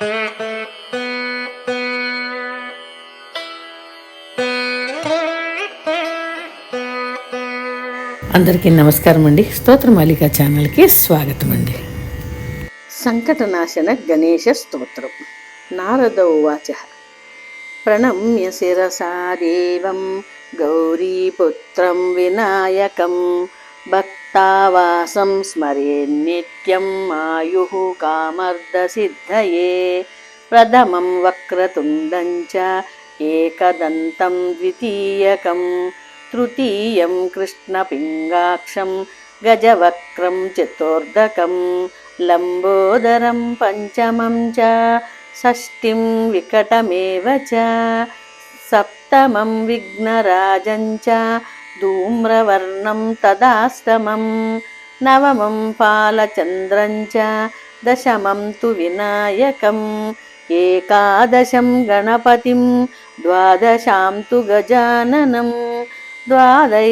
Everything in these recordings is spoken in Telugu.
అందరికీ నమస్కారం అండి. స్తోత్రమాలిక ఛానల్కి స్వాగతం అండి. సంకటనాశన గణేశ స్తోత్రం. నారద ఉవాచ. ప్రణమ్య శిరసా దేవం గౌరీపుత్రం వినాయకం భక్ స్మరే నిత్యం ఆయు కామర్దసిద్ధయే. ప్రథమం వక్రతుండం చ ఏకదంతం ద్వితీయకం. తృతీయం కృష్ణపింగాక్షం గజవక్రం చతుర్దకం. లంబోదరం పంచమం చ షష్ఠిం వికటమేవ చ. సప్తమం విఘ్నరాజం చ धूम्रवर्णं तदास्तमं नवमं पालचन्द्रं च दशमं तु विनायकम् एकादशं गणपतिं द्वादशां तु गजाननं द्वादै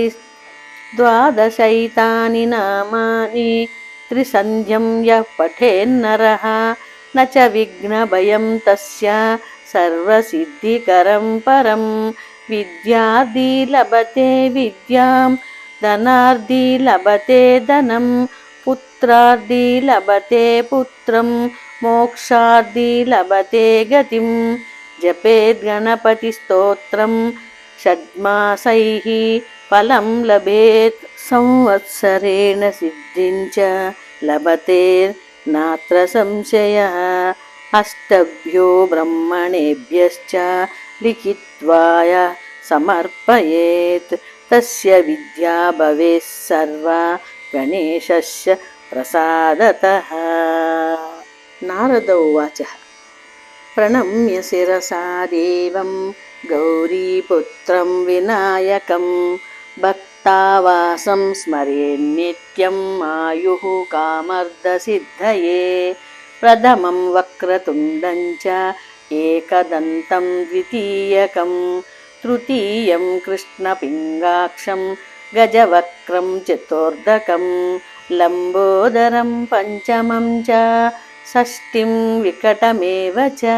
द्वादशैतानि नामानि त्रिसन्ध्यं यः पठेन्नरः न च विघ्नभयं तस्य सर्वसिद्धिकरं परम् విద్యాది లభతే విద్యాం ధనార్థి లభతే ధనం పుత్రార్థి లభతే పుత్రం మోక్షార్థి లభతే గతిం. జపేద్గణపతిస్తోత్రం షడ్మాసైः ఫలం లభేత్. సంవత్సరేణ సిద్ధించ లభతేర్నాత్ర సంశయ. అష్టభ్యో బ్రహ్మణేభ్యశ్చ लिखित्वाय समर्पयेत् तस्य विद्या भवेत् सर्वा गणेशस्य प्रसादतः नारद उवाच प्रणम्य शिरसा देवं गौरीपुत्रं विनायकं भक्तावासं स्मरे नित्यम् आयुः कामर्दसिद्धये प्रथमं वक्रतुण्डं च एकदन्तं द्वितीयकं तृतीयं कृष्णपिङ्गाक्षं गजवक्त्रं चतुर्दकं लम्बोदरं पञ्चमं च षष्टिं विकटमेव च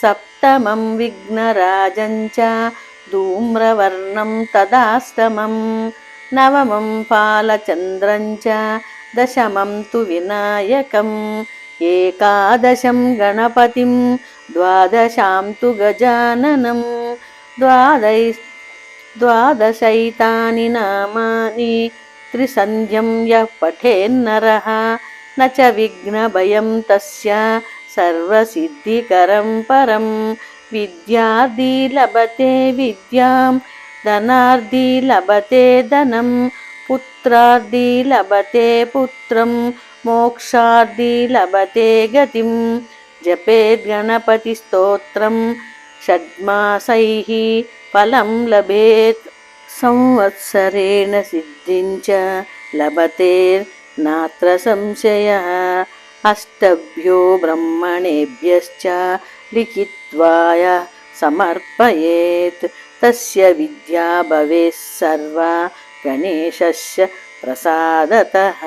सप्तमं विघ्नराजं च धूम्रवर्णं तदाष्टमं नवमं फालचन्द्रं च दशमं तु विनायकम् एकादशं गणपतिं द्वादशां तु गजाननं द्वादै द्वादशैतानि नामानि त्रिसन्ध्यं यः पठेन्नरः न च विघ्नभयं तस्य सर्वसिद्धिकरं परं विद्यार्थी लभते विद्यां धनार्दी लभते धनं पुत्रार्दी लभते पुत्रं మోక్షార్థి లభతే గతిం జపేద్గణపతిస్తోత్రం షడ్మాసైः ఫలం లభేత్ సంవత్సరేణ సిద్ధించ లభతే నాత్ర సంశయ అష్టభ్యో బ్రహ్మణేభ్యశ్చ లిఖిత్వాయ సమర్పయేత్ తస్య విద్యా భవేస్సర్వా గణేశస్య ప్రసాదతః